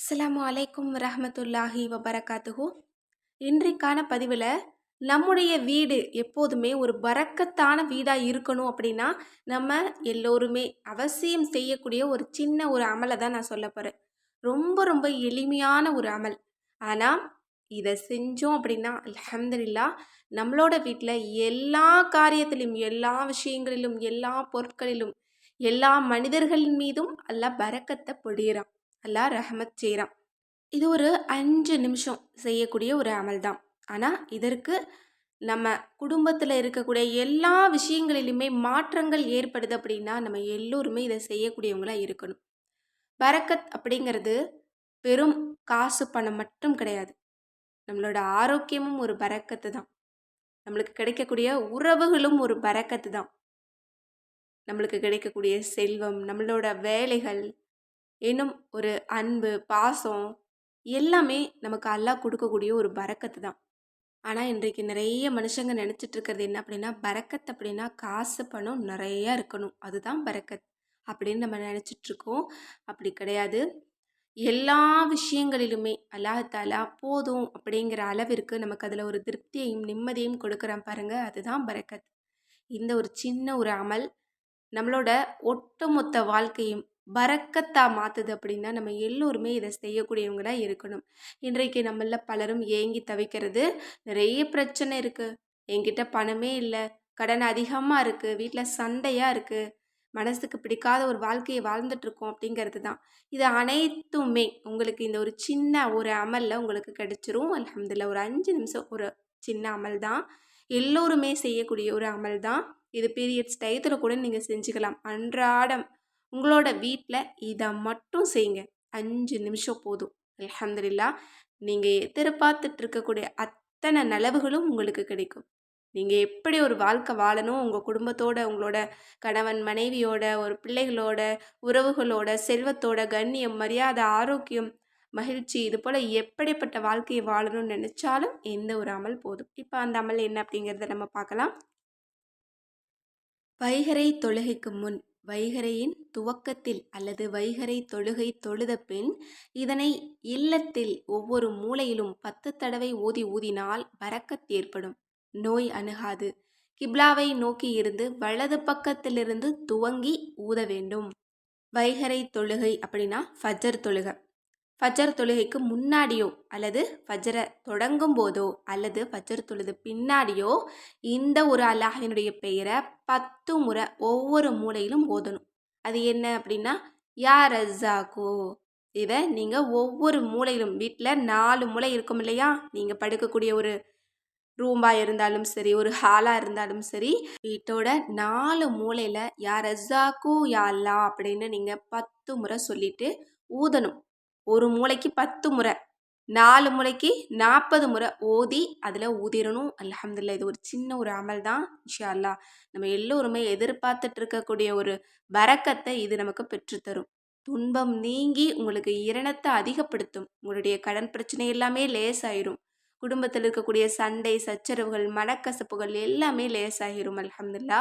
அஸ்லாம் அலைக்கும் ரஹமத்துல்லாஹி வபரகாத்துஹு. இன்றைக்கான பதிவில் நம்முடைய வீடு எப்போதுமே ஒரு பறக்கத்தான வீடாக இருக்கணும் அப்படின்னா நம்ம எல்லோருமே அவசியம் செய்யக்கூடிய ஒரு சின்ன ஒரு அமலை தான் நான் சொல்ல போகிறேன் ரொம்ப ரொம்ப எளிமையான ஒரு அமல். ஆனால் இதை செஞ்சோம் அப்படின்னா அலமதுல்லா நம்மளோட வீட்டில் எல்லா காரியத்திலும் எல்லா விஷயங்களிலும் எல்லா பொருட்களிலும் எல்லா மனிதர்களின் மீதும் அல்லாஹ் பறக்கத்தை பொடிகிறான் அல்லா ரஹமத் செய்கிறான் இது ஒரு அஞ்சு நிமிஷம் செய்யக்கூடிய ஒரு அமல் தான் ஆனால் இதற்கு நம்ம குடும்பத்தில் இருக்கக்கூடிய எல்லா விஷயங்களிலுமே மாற்றங்கள் ஏற்படுது அப்படின்னா நம்ம எல்லோருமே இதை செய்யக்கூடியவங்களாக இருக்கணும். பரக்கத் அப்படிங்கிறது வெறும் காசு பணம் மட்டும் கிடையாது. நம்மளோட ஆரோக்கியமும் ஒரு பரக்கத்து தான். நம்மளுக்கு கிடைக்கக்கூடிய உறவுகளும் ஒரு பரக்கத்து தான். நம்மளுக்கு கிடைக்கக்கூடிய செல்வம் நம்மளோட வேலைகள் இன்னும் ஒரு அன்பு பாசம் எல்லாமே நமக்கு அல்லாஹ் கொடுக்கக்கூடிய ஒரு பரக்கத்து தான். ஆனால் இன்றைக்கு நிறைய மனுஷங்க நினச்சிட்டு இருக்கிறது என்ன அப்படின்னா பறக்கத் அப்படின்னா காசு பணம் நிறையா இருக்கணும். அதுதான் பரக்கத் அப்படின்னு நம்ம நினச்சிட்ருக்கோம் அப்படி கிடையாது. எல்லா விஷயங்களிலுமே அல்லாஹாலா போதும் அப்படிங்கிற அளவிற்கு நமக்கு அதில் ஒரு திருப்தியையும் நிம்மதியும் கொடுக்குறான் பாருங்க. அதுதான் பரக்கத் இந்த ஒரு சின்ன ஒரு அமல் நம்மளோட ஒட்டுமொத்த வாழ்க்கையும் பறக்கத்தாக மாற்றுது அப்படின்னா நம்ம எல்லோருமே இதை செய்யக்கூடியவங்களாக இருக்கணும். இன்றைக்கு நம்மள பலரும் ஏங்கி தவிக்கிறது நிறைய பிரச்சனை இருக்குது என்கிட்ட பணமே இல்லை கடன் அதிகமாக இருக்குது வீட்டில் சண்டையாக இருக்குது மனசுக்கு பிடிக்காத ஒரு வாழ்க்கையை வாழ்ந்துட்டுருக்கோம் அப்படிங்கிறது தான். இது அனைத்துமே உங்களுக்கு இந்த ஒரு சின்ன ஒரு அமலில் உங்களுக்கு கிடைச்சிரும். அலமதுல்ல ஒரு அஞ்சு நிமிஷம் ஒரு சின்ன அமல் தான். எல்லோருமே செய்யக்கூடிய ஒரு அமல் தான். இது பீரியட்ஸ் டயத்தில் கூட நீங்கள் செஞ்சுக்கலாம். அன்றாடம் உங்களோட வீட்டில் இதை மட்டும் செய்யுங்க அஞ்சு நிமிஷம் போதும். அலமதுல்லா நீங்கள் எதிர்பார்த்துட்டு இருக்கக்கூடிய அத்தனை நலவுகளும் உங்களுக்கு கிடைக்கும். நீங்கள் எப்படி ஒரு வாழ்க்கை வாழணும் உங்கள் குடும்பத்தோட உங்களோட கணவன் மனைவியோட ஒரு பிள்ளைகளோட உறவுகளோட செல்வத்தோட கண்ணியம் மரியாதை ஆரோக்கியம் மகிழ்ச்சி இது போல் எப்படிப்பட்ட வாழ்க்கையை வாழணும்னு நினச்சாலும் எந்த ஒரு அமல் போதும். இப்போ அந்த அமல் என்ன அப்படிங்கிறத நம்ம பார்க்கலாம். வைகரை தொழுகைக்கு முன் வைகரையின் துவக்கத்தில் அல்லது வைகரை தொழுகை தொழுத பின் இதனை இல்லத்தில் ஒவ்வொரு மூலையிலும் பத்து தடவை ஊதி ஊதினால் பறக்கத் ஏற்படும். நோய் அணுகாது. கிப்லாவை நோக்கி இருந்து வலது பக்கத்திலிருந்து துவங்கி ஊத வேண்டும். வைகரை தொழுகை அப்படின்னா ஃபஜர் தொழுகை. ஃபஜர் தொழுகைக்கு முன்னாடியோ அல்லது ஃபஜரை தொடங்கும் போதோ அல்லது ஃபஜர் தொழுது பின்னாடியோ இந்த ஒரு அல்லாஹினுடைய பெயரை பத்து முறை ஒவ்வொரு மூலையிலும் ஓதணும். அது என்ன அப்படின்னா யா ரஸாக்கோ இதை நீங்கள் ஒவ்வொரு மூலையிலும் வீட்டில் நாலு மூளை இருக்கும் இல்லையா? நீங்கள் படுக்கக்கூடிய ஒரு ரூம்பாக இருந்தாலும் சரி ஒரு ஹாலாக இருந்தாலும் சரி வீட்டோட நாலு மூலையில் யா ரஸாக்கு யா அல்லா அப்படின்னு நீங்கள் பத்து முறை சொல்லிட்டு ஊதணும். ஒரு மூளைக்கு பத்து முறை நாலு முளைக்கு நாற்பது முறை ஓதி அதில் ஊதிடணும் அலமதுல்லா இது ஒரு சின்ன ஒரு அமல் தான் இன்ஷா அல்லா நம்ம எல்லோருமே எதிர்பார்த்துட்டு இருக்கக்கூடிய ஒரு வரக்கத்தை இது நமக்கு பெற்றுத்தரும். துன்பம் நீங்கி உங்களுக்கு இரணத்தை அதிகப்படுத்தும். உங்களுடைய கடன் பிரச்சனை எல்லாமே லேசாயிரும். குடும்பத்தில் இருக்கக்கூடிய சண்டை சச்சரவுகள் மனக்கசப்புகள் எல்லாமே லேசாகிரும் அலமதுல்லா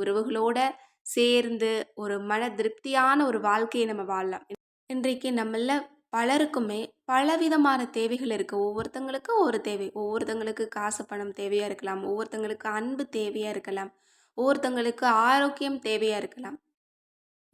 உறவுகளோட சேர்ந்து ஒரு மன திருப்தியான ஒரு வாழ்க்கையை நம்ம வாழலாம். இன்றைக்கு நம்மள பலருக்குமே பலவிதமான தேவைகள் இருக்குது ஒவ்வொருத்தங்களுக்கு ஒரு தேவை. ஒவ்வொருத்தங்களுக்கு காசு பணம் தேவையாக இருக்கலாம். ஒவ்வொருத்தங்களுக்கு அன்பு தேவையாக இருக்கலாம். ஒவ்வொருத்தங்களுக்கு ஆரோக்கியம் தேவையாக இருக்கலாம்.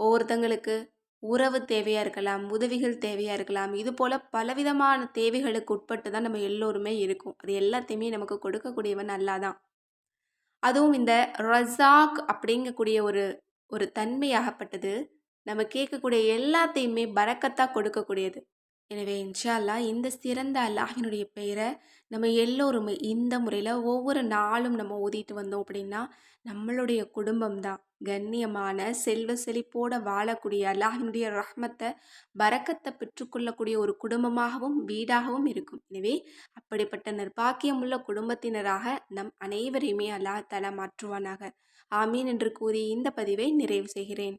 ஒவ்வொருத்தங்களுக்கு உறவு தேவையாக இருக்கலாம். உதவிகள் தேவையாக இருக்கலாம். இது போல் பலவிதமான தேவைகளுக்கு உட்பட்டு தான் நம்ம எல்லோருமே இருக்கும். அது எல்லாத்தையுமே நமக்கு கொடுக்கக்கூடியவன் நல்லா தான் அதுவும் இந்த ரசாக் அப்படிங்கக்கூடிய ஒரு ஒரு தன்மையாகப்பட்டது நம்ம கேட்கக்கூடிய எல்லாத்தையுமே பறக்கத்தாக கொடுக்கக்கூடியது. எனவே இன்ஷா இந்த சிறந்த அல்லாஹினுடைய பெயரை நம்ம எல்லோருமே இந்த முறையில் ஒவ்வொரு நாளும் நம்ம ஊதிட்டு வந்தோம் அப்படின்னா நம்மளுடைய குடும்பம் தான் கண்ணியமான செல்வ செழிப்போட வாழக்கூடிய அல்லாஹினுடைய ரஹ்மத்தை பறக்கத்தை பெற்றுக்கொள்ளக்கூடிய ஒரு குடும்பமாகவும் வீடாகவும் இருக்கும். எனவே அப்படிப்பட்ட நிர்பாக்கியமுள்ள குடும்பத்தினராக நம் அனைவரையுமே அல்லாஹ் தலா மாற்றுவானாக. ஆமீன் என்று கூறி இந்த பதிவை நிறைவு செய்கிறேன்.